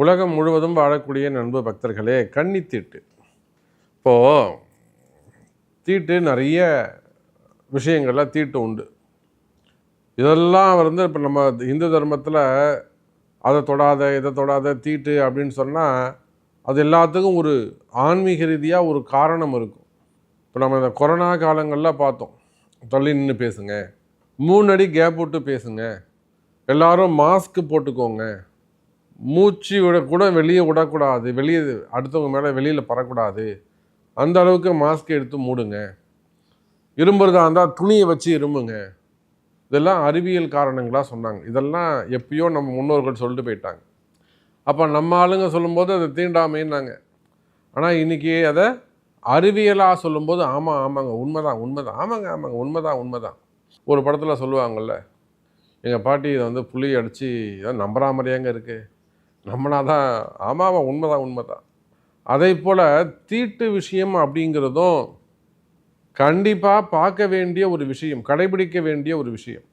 உலகம் முழுவதும் வாழக்கூடிய நண்பு பக்தர்களே கன்னி தீட்டு. இப்போது தீட்டு நிறைய விஷயங்கள்ல தீட்டு உண்டு. இதெல்லாம் வந்து இப்போ நம்ம இந்து தர்மத்தில் அதை தொடாத இதை தொடாத தீட்டு அப்படின்னு சொன்னால் அது எல்லாத்துக்கும் ஒரு ஆன்மீக ரீதியாக ஒரு காரணம் இருக்கும். இப்போ நம்ம இந்த கொரோனா காலங்களில் பார்த்தோம். தள்ளி நின்று பேசுங்க. மூணு அடி கேப் விட்டு பேசுங்க. எல்லாரும் மாஸ்க் போட்டுக்கோங்க. மூச்சு விட கூட வெளியே விடக்கூடாது. வெளியே அடுத்தவங்க மேலே வெளியில் பறக்கூடாது அந்த அளவுக்கு மாஸ்க் எடுத்து மூடுங்க. இரும்புறதா இருந்தால் துணியை வச்சு இரும்புங்க. இதெல்லாம் அறிவியல் காரணங்களாக சொன்னாங்க. இதெல்லாம் எப்பயோ நம்ம முன்னோர்கள் சொல்லிட்டு போயிட்டாங்க. அப்போ நம்ம ஆளுங்க சொல்லும்போது அதை தீண்டாமைன்னாங்க. ஆனால் இன்றைக்கி அதை அறிவியலாக சொல்லும்போது ஆமாம் ஆமாங்க உண்மைதான் உண்மைதான். ஆமாங்க ஆமாங்க உண்மைதான் உண்மைதான். ஒரு படத்தில் சொல்லுவாங்கள்ல எங்கள் பாட்டி இதை வந்து புளி அடித்து இதை நம்புறா மாதிரியாங்க இருக்குது நம்மனா தான் ஆமாம் தான் உண்மை தான் அதே போல் தீட்டு விஷயம் அப்படிங்கிறதும் கண்டிப்பாக பார்க்க வேண்டிய ஒரு விஷயம் கடைபிடிக்க வேண்டிய ஒரு விஷயம்.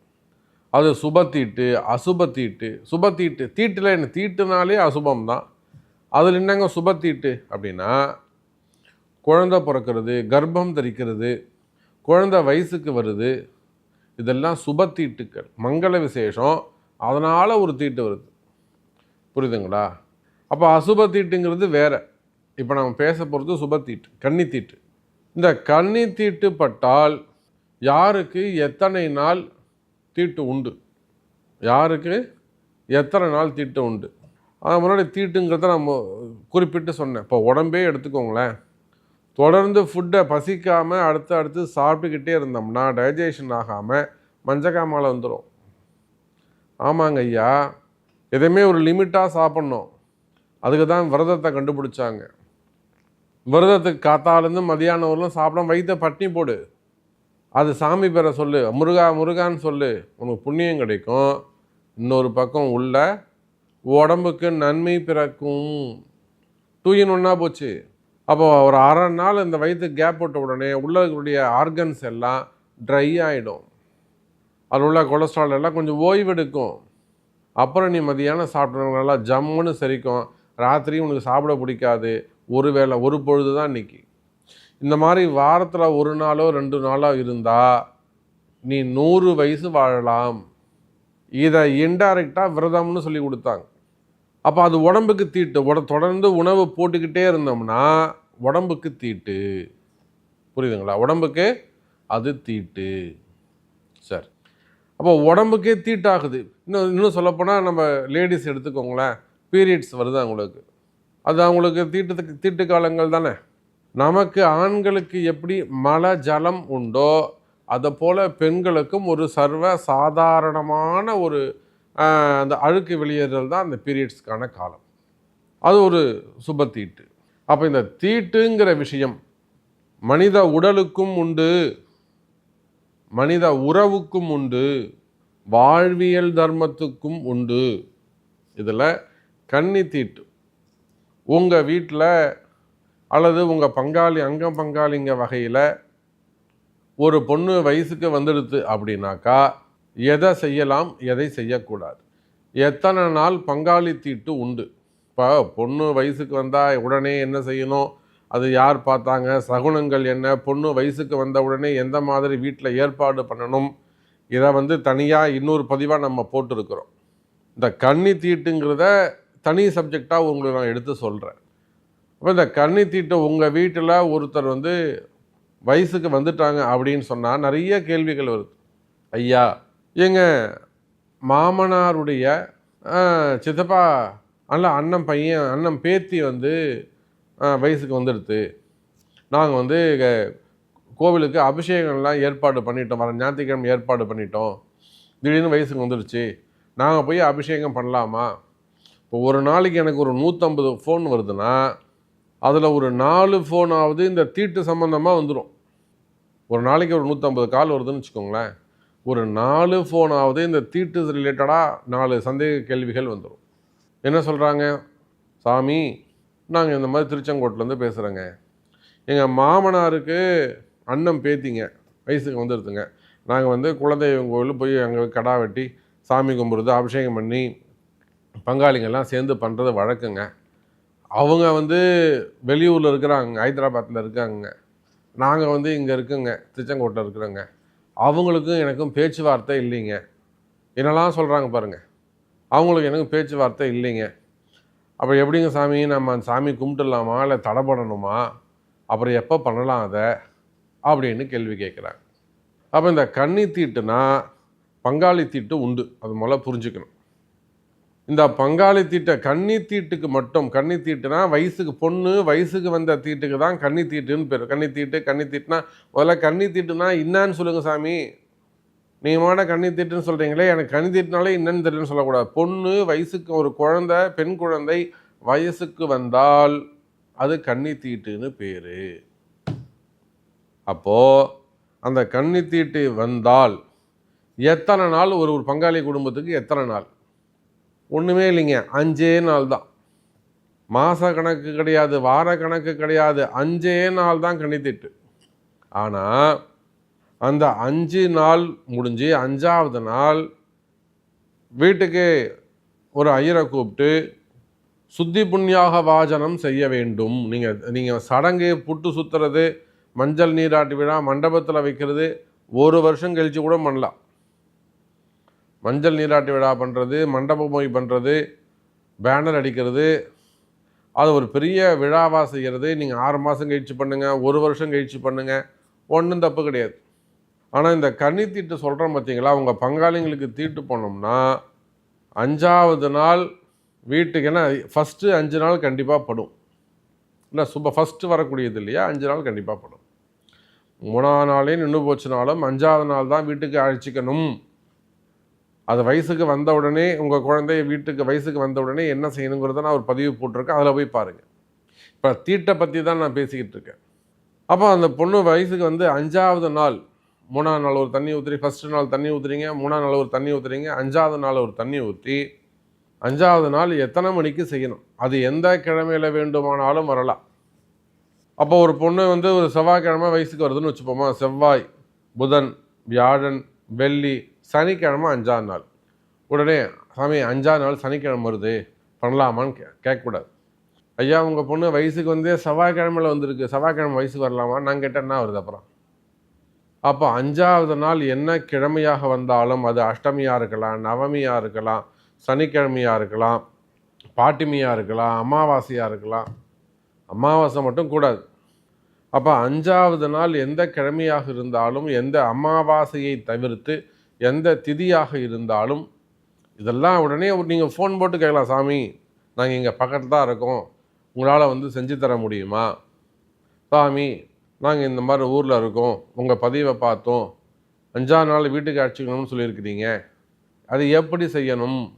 அது சுபத்தீட்டு அசுபத்தீட்டு சுபத்தீட்டு தீட்டில் என்ன தீட்டுனாலே அசுபம் தான் அதில் என்னங்க சுபத்தீட்டு அப்படின்னா குழந்தை பிறக்கிறது கர்ப்பம் தரிக்கிறது குழந்தை வயசுக்கு வருது இதெல்லாம் சுபத்தீட்டுக்கள் மங்கள விசேஷம் அதனால் ஒரு தீட்டு வருது. புரியுதுங்களா? அப்போ அசுப தீட்டுங்கிறது வேறு. இப்போ நம்ம பேச போகிறது சுபத்தீட்டு கன்னி தீட்டு இந்த கன்னி தீட்டு பட்டால் யாருக்கு எத்தனை நாள் தீட்டு உண்டு? யாருக்கு எத்தனை நாள் தீட்டு உண்டு? அது முன்னாடி தீட்டுங்கிறத நம்ம குறிப்பிட்டு சொன்னேன். இப்போ உடம்பே எடுத்துக்கோங்களேன். தொடர்ந்து ஃபுட்டை பசிக்காமல் அடுத்து அடுத்து சாப்பிட்டுக்கிட்டே இருந்தோம்னா டைஜஷன் ஆகாமல் மஞ்சக்காமலை வந்துடும் ஆமாங்க ஐயா. எதையுமே ஒரு லிமிட்டாக சாப்பிட்ணும். அதுக்கு தான் விரதத்தை கண்டுபிடிச்சாங்க. விரதத்துக்கு காத்தாலேருந்து மதியானம் வரலும் சாப்பிடாம வயிற்ற பட்டினி போடு. அது சாமி பேரை சொல்லு. முருகா முருகான்னு சொல்லு. உனக்கு புண்ணியம் கிடைக்கும். இன்னொரு பக்கம் உள்ள உடம்புக்கு நன்மை பிறக்கும். தூயின் ஒன்றா போச்சு. அப்போ ஒரு அரை நாள் இந்த வயிற்று கேப் போட்ட உடனே உள்ளே இருக்கக்கூடிய ஆர்கன்ஸ் எல்லாம் ட்ரை ஆகிடும் அதில் உள்ள கொலஸ்ட்ரால் எல்லாம் கொஞ்சம் ஓய்வெடுக்கும். அப்புறம் நீ மதியானம் சாப்பிட்றவங்க நல்லா ஜம்முன்னு செரிக்கும். ராத்திரி உனக்கு சாப்பிட பிடிக்காது. ஒரு வேளை ஒரு பொழுது தான் இன்னைக்கு. இந்த மாதிரி வாரத்தில் ஒரு நாளோ ரெண்டு நாளோ இருந்தால் நீ நூறு வயசு வாழலாம். இதை இன்டைரக்டாக விரதம்னு சொல்லி கொடுத்தாங்க. அப்போ அது உடம்புக்கு தீட்டு. உட தொடர்ந்து உணவு போட்டுக்கிட்டே இருந்தோம்னா உடம்புக்கு தீட்டு. புரியுதுங்களா? உடம்புக்கு அது தீட்டு. அப்போ உடம்புக்கே தீட்டாகுது. இன்னும் இன்னும் சொல்லப்போனால் நம்ம லேடிஸ் எடுத்துக்கோங்களேன் பீரியட்ஸ் வருது அவங்களுக்கு. அது அவங்களுக்கு தீட்டத்துக்கு தீட்டு காலங்கள் தானே. நமக்கு ஆண்களுக்கு எப்படி மல ஜலம் உண்டோ அதை போல் பெண்களுக்கும் ஒரு சர்வ சாதாரணமான ஒரு அந்த அழுக்கு வெளியேறல் தான் அந்த பீரியட்ஸ்க்கான காலம். அது ஒரு சுப தீட்டு. அப்போ இந்த தீட்டுங்கிற விஷயம் மனித உடலுக்கும் உண்டு. மனித உறவுக்கும் உண்டு வாழ்வியல் தர்மத்துக்கும் உண்டு. இதில் கன்னி தீட்டு. உங்கள் வீட்டில் அல்லது உங்கள் பங்காளி அங்கம் பங்காளிங்க வகையில் ஒரு பொண்ணு வயசுக்கு வந்துடுது அப்படின்னாக்கா எதை செய்யலாம் எதை செய்யக்கூடாது. எத்தனை நாள் பங்காளி தீட்டு உண்டு? இப்போ பொண்ணு வயசுக்கு வந்தால் உடனே என்ன செய்யணும்? அது யார் பார்த்தாங்க? சகுனங்கள் என்ன? பொண்ணு வயசுக்கு வந்த உடனே எந்த மாதிரி வீட்டில் ஏற்பாடு பண்ணணும்? இதை வந்து தனியாக இன்னொரு பதிவாக நம்ம போட்டிருக்கிறோம். இந்த கன்னி தீட்டுங்கிறத தனி சப்ஜெக்டாக உங்களுக்கு நான் எடுத்து சொல்கிறேன் அப்போ இந்த கன்னி தீட்டு உங்கள் வீட்டில் ஒருத்தர் வந்து வயசுக்கு வந்துட்டாங்க அப்படின்னு சொன்னால் நிறைய கேள்விகள் வருது. ஐயா எங்கள் மாமனாருடைய சித்தப்பா அல்ல அண்ணன் பையன் அண்ணன் பேத்தி வந்து வயசுக்கு வந்துடுது நாங்கள் வந்து கோவிலுக்கு அபிஷேகம்லாம் ஏற்பாடு பண்ணிட்டோம். வர ஞாயிற்றுக்கிழமை ஏற்பாடு பண்ணிட்டோம். திடீர்னு வயசுக்கு வந்துடுச்சு. நாங்கள் போய் அபிஷேகம் பண்ணலாமா? இப்போ ஒரு நாளைக்கு எனக்கு ஒரு நூற்றம்பது ஃபோன் வருதுன்னா அதில் ஒரு நாலு ஃபோனாவது இந்த தீட்டு சம்மந்தமாக வந்துடும் ஒரு நாளைக்கு ஒரு நூற்றம்பது கால் வருதுன்னு வச்சுக்கோங்களேன். ஒரு நாலு ஃபோனாவது இந்த தீட்டு ரிலேட்டடாக நாலு சந்தேக கேள்விகள் வந்துடும் என்ன சொல்கிறாங்க சாமி நாங்கள் இந்த மாதிரி திருச்செங்கோட்டிலேருந்து பேசுகிறேங்க எங்கள் மாமனாருக்கு அண்ணன் பேத்திங்க வயசுக்கு வந்துடுதுங்க நாங்கள் வந்து குலதெய்வம் கோவில் போய் அங்கே கடா வெட்டி சாமி கும்பிட்றது அபிஷேகம் பண்ணி பங்காளிங்கெல்லாம் சேர்ந்து பண்ணுறது வழக்குங்க. அவங்க வந்து வெளியூரில் இருக்கிறாங்க ஹைதராபாத்தில் இருக்காங்க நாங்கள் வந்து இங்கே இருக்குங்க திருச்செங்கோட்டில் இருக்கிறோங்க. அவங்களுக்கும் எனக்கும் பேச்சுவார்த்தை இல்லைங்க. என்னெல்லாம் சொல்கிறாங்க பாருங்கள் அவங்களுக்கு எனக்கும் பேச்சுவார்த்தை இல்லைங்க. அப்போ எப்படிங்க சாமி? நம்ம அந்த சாமி கும்பிட்டுடலாமா? இல்லை தடைப்படணுமா அப்புறம் எப்போ பண்ணலாம் அதை? அப்படின்னு கேள்வி கேட்குறாங்க. அப்போ இந்த கன்னி தீட்டுனா பங்காளி தீட்டு உண்டு. அது முதல்ல புரிஞ்சுக்கணும். இந்த பங்காளி தீட்டை கன்னி தீட்டுக்கு மட்டும் கன்னி தீட்டுனா வயசுக்கு பொண்ணு வயசுக்கு வந்த தீட்டுக்கு தான் கன்னி தீட்டுன்னு பேர். கன்னி தீட்டு கன்னி தீட்டுனா முதல்ல கன்னி தீட்டுனா என்னன்னு சொல்லுங்கள் சாமி? நீமான கன்னி தீட்டுன்னு சொல்கிறீங்களே எனக்கு கண்ணி தீட்டுனாலே என்னன்னு சொல்லக்கூடாது. பொண்ணு வயசுக்கு ஒரு குழந்தை பெண் குழந்தை வயசுக்கு வந்தால் அது கண்ணி தீட்டுன்னு பேர். அப்போது அந்த கண்ணி தீட்டு வந்தால் எத்தனை நாள் ஒரு ஒரு பங்காளி குடும்பத்துக்கு எத்தனை நாள்? ஒன்றுமே இல்லைங்க. அஞ்சே நாள் தான். மாத கணக்கு கிடையாது வார கணக்கு கிடையாது. அஞ்சே நாள் தான் கணித்திட்டு ஆனால் அந்த அஞ்சு நாள் முடிஞ்சு அஞ்சாவது நாள் வீட்டுக்கு ஒரு ஐயரை கூப்பிட்டு சுத்தி புண்ணியாக வாஜனம் செய்ய வேண்டும். நீங்கள் நீங்கள் சடங்கு புட்டு சுற்றுறது மஞ்சள் நீராட்டு விழா மண்டபத்தில் வைக்கிறது ஒரு வருஷம் கழித்து கூட பண்ணலாம். மஞ்சள் நீராட்டு விழா பண்ணுறது மண்டப மொய் பண்ணுறது பேனர் அடிக்கிறது அது ஒரு பெரிய விழாவாக செய்கிறது நீங்கள் ஆறு மாதம் கழித்து பண்ணுங்கள் ஒரு வருஷம் கழித்து பண்ணுங்கள் ஒன்றும் தப்பு கிடையாது. ஆனால் இந்த கன்னி தீட்டு சொல்கிறோம் பார்த்தீங்களா அவங்க பங்காளிங்களுக்கு தீட்டு போனோம்னா அஞ்சாவது நாள் வீட்டுக்கு ஏன்னா ஃபஸ்ட்டு அஞ்சு நாள் கண்டிப்பாக படும். இல்லை சுப ஃபஸ்ட்டு வரக்கூடியது இல்லையா? அஞ்சு நாள் கண்டிப்பாக படும். மூணாவது நாளே நின்று போச்சுனாலும் அஞ்சாவது நாள் தான் வீட்டுக்கு அழைச்சிக்கணும். அது வயசுக்கு வந்த உடனே உங்கள் குழந்தைய வீட்டுக்கு வயசுக்கு வந்த உடனே என்ன செய்யணுங்கிறத நான் ஒரு பதிவு போட்டிருக்கேன். அதில் போய் பாருங்கள் இப்போ தீட்டை பற்றி தான் நான் பேசிக்கிட்டு இருக்கேன். அப்போ அந்த பொண்ணு வயசுக்கு வந்து அஞ்சாவது நாள் மூணாவது நாள் ஒரு தண்ணி ஊற்றி ஃபஸ்ட்டு நாள் தண்ணி ஊற்றுறீங்க மூணாவது நாள் ஒரு தண்ணி ஊற்றுறீங்க அஞ்சாவது நாள் ஒரு தண்ணி ஊற்றி அஞ்சாவது நாள் எத்தனை மணிக்கு செய்யணும்? அது எந்த கிழமையில் வேண்டுமானாலும் வரலாம். அப்போ ஒரு பொண்ணு வந்து ஒரு செவ்வாய்க்கிழமை வயசுக்கு வருதுன்னு வச்சுப்போமா. செவ்வாய் புதன் வியாழன் வெள்ளி சனிக்கிழமை அஞ்சாவது நாள். உடனே சாமி அஞ்சாவது நாள் சனிக்கிழமை வருது. பண்ணலாமான்னு கே கேட்கக்கூடாது. ஐயா உங்கள் பொண்ணு வயசுக்கு வந்து செவ்வாய்க்கிழமையில் வந்திருக்கு. செவ்வாய்க்கிழமை வயசுக்கு வரலாமா? நான் கேட்டேன். என்ன வருது அப்புறம்? அப்போ அஞ்சாவது நாள் என்ன கிழமையாக வந்தாலும் அது அஷ்டமியாக இருக்கலாம் நவமியாக இருக்கலாம் சனிக்கிழமையாக இருக்கலாம் பாட்டிமியாக இருக்கலாம் அமாவாசையாக இருக்கலாம். அமாவாசை மட்டும் கூடாது. அப்போ அஞ்சாவது நாள் எந்த கிழமையாக இருந்தாலும் எந்த அமாவாசையை தவிர்த்து எந்த திதியாக இருந்தாலும் இதெல்லாம் உடனே நீங்கள் ஃபோன் போட்டு கேட்கலாம் சாமி நாங்கள் இங்கே பக்கத்தில் தான் இருக்கோம். உங்களால் வந்து செஞ்சு தர முடியுமா? சாமி நாங்கள் இந்த மாதிரி ஊரில் இருக்கோம். உங்கள் பதிவை பார்த்தோம். அஞ்சாவது நாள் வீட்டுக்கு அழைச்சிக்கணும்னு சொல்லியிருக்கிறீங்க. அது எப்படி செய்யணும்?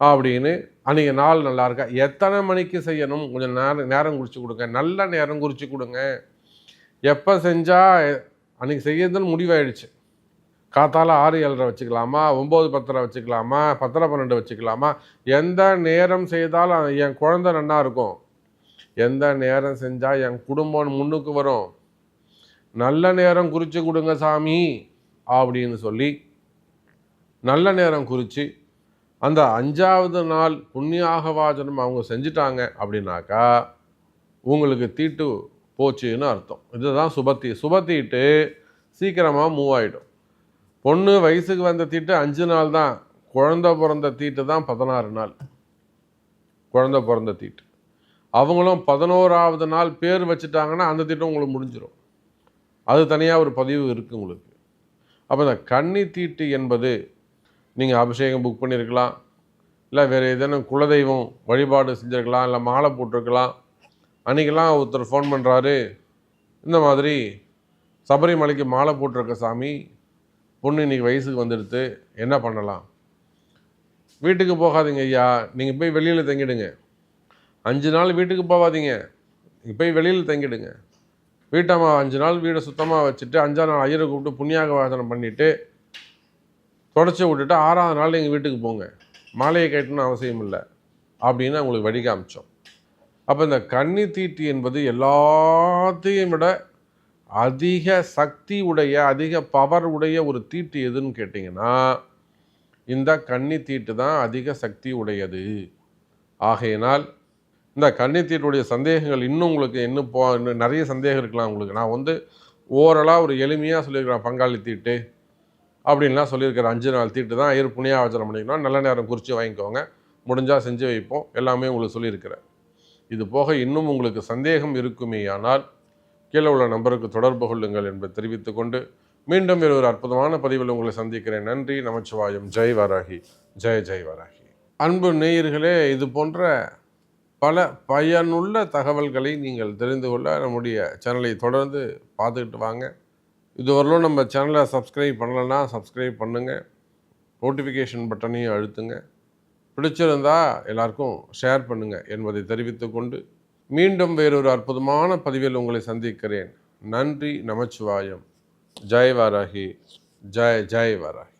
அப்படின்னு அன்றைக்கி நாள் நல்லா இருக்கா? எத்தனை மணிக்கு செய்யணும்? கொஞ்சம் நேரம் நேரம் குறித்து கொடுங்க. நல்ல நேரம் குறித்து கொடுங்க. எப்போ செஞ்சால் அன்றைக்கி செய்யறதுன்னு முடிவாயிடுச்சு. காத்தால ஆறு ஏழரை வச்சுக்கலாமா? ஒம்பது பத்தரை வச்சுக்கலாமா? பத்தரை பன்னெண்டு வச்சுக்கலாமா? எந்த நேரம் செய்தாலும் என் குழந்தை நன்னா இருக்கும். எந்த நேரம் செஞ்சால் என் குடும்பம் முன்னுக்கு வரும்? நல்ல நேரம் குறித்து கொடுங்க சாமி அப்படின்னு சொல்லி நல்ல நேரம் குறித்து அந்த அஞ்சாவது நாள் புண்ணியாகவாஜனம் அவங்க செஞ்சிட்டாங்க அப்படின்னாக்கா உங்களுக்கு தீட்டு போச்சுன்னு அர்த்தம். இதுதான் சுபத்தி சுபத்தீட்டு சீக்கிரமாக மூவ் ஆகிடும் பொண்ணு வயசுக்கு வந்த தீட்டு அஞ்சு நாள் தான். குழந்த பிறந்த தீட்டு தான் பதினாறு நாள். குழந்த பிறந்த தீட்டு. அவங்களும் பதினோராவது நாள் பேர் வச்சுட்டாங்கன்னா அந்த தீட்டம் உங்களுக்கு முடிஞ்சிடும் அது தனியாக ஒரு பதிவு இருக்குது உங்களுக்கு. அப்போ இந்த கன்னி தீட்டு என்பது நீங்கள் அபிஷேகம் புக் பண்ணியிருக்கலாம் இல்லை வேறு ஏதேனும் குலதெய்வம் வழிபாடு செஞ்சுருக்கலாம். இல்லை மாலை போட்டிருக்கலாம். அன்றைக்கெல்லாம் ஒருத்தர் ஃபோன் பண்ணுறாரு இந்த மாதிரி சபரிமலைக்கு மாலை போட்டிருக்க சாமி பொண்ணு இன்னைக்கு வயசுக்கு வந்துடுத்து என்ன பண்ணலாம்? வீட்டுக்கு போகாதீங்க ஐயா. நீங்கள் போய் வெளியில் தங்கிடுங்க. அஞ்சு நாள் வீட்டுக்கு போகாதீங்க. நீங்கள் போய் வெளியில் தங்கிடுங்க. வீட்டம்மா அஞ்சு நாள் வீடை சுத்தமாக வச்சுட்டு அஞ்சாம் நாள் ஐயரை கூப்பிட்டு புண்ணியாக வாசனம் பண்ணிவிட்டு தொடச்சி விட்டுட்டு ஆறாவது நாள் எங்கள் வீட்டுக்கு போங்க. மாலையை கட்டணும்னு அவசியம் இல்லை. அப்படின்னு அவங்களுக்கு வழி காமிச்சோம். அப்போ இந்த கன்னி தீட்டு என்பது எல்லாத்தையும் விட அதிக சக்தி உடைய அதிக பவர் உடைய ஒரு தீட்டு எதுன்னு கேட்டிங்கன்னா இந்த கன்னி தீட்டு தான் அதிக சக்தி உடையது. ஆகையினால் இந்த கன்னித்தீட்டுடைய சந்தேகங்கள் இன்னும் உங்களுக்கு இன்னும் போ இன்னும் நிறைய சந்தேகம் இருக்கலாம் உங்களுக்கு. நான் வந்து ஓரலாக ஒரு எளிமையாக சொல்லியிருக்கிறேன் பங்காளி தீட்டு அப்படின்லாம் சொல்லியிருக்கிற அஞ்சு நாள் தீட்டு தான் ஐயர் புண்ணியாவச்சனம் பண்ணிக்கணும். நல்ல நேரம் குறித்து வாங்கிக்கோங்க. முடிஞ்சால் செஞ்சு வைப்போம். எல்லாமே உங்களுக்கு சொல்லியிருக்கிறேன். இது போக இன்னும் உங்களுக்கு சந்தேகம் இருக்குமேயானால் கீழே உள்ள நம்பருக்கு தொடர்பு கொள்ளுங்கள் என்பதை தெரிவித்துக்கொண்டு மீண்டும் ஒரு அற்புதமான பதிவில் உங்களை சந்திக்கிறேன். நன்றி. நமச்சிவாயம். ஜெய் வராகி. ஜெய ஜெய் வராகி. அன்பு நேயர்களே இது போன்ற பல பயனுள்ள தகவல்களை நீங்கள் தெரிந்து கொள்ள நம்முடைய சேனலை தொடர்ந்து பார்த்துக்கிட்டு வாங்க. இதுவரையிலும் நம்ம சேனலை சப்ஸ்கிரைப் பண்ணலைன்னா சப்ஸ்கிரைப் பண்ணுங்கள் நோட்டிஃபிகேஷன் பட்டனையும் அழுத்துங்க. பிடிச்சிருந்தா எல்லாருக்கும் ஷேர் பண்ணுங்கள் என்பதை தெரிவித்துக்கொண்டு மீண்டும் வேறொரு அற்புதமான பதிவில் உங்களை சந்திக்கிறேன். நன்றி நமச்சிவாயம். ஜெய் வாராகி ஜெய் ஜெய் வாராகி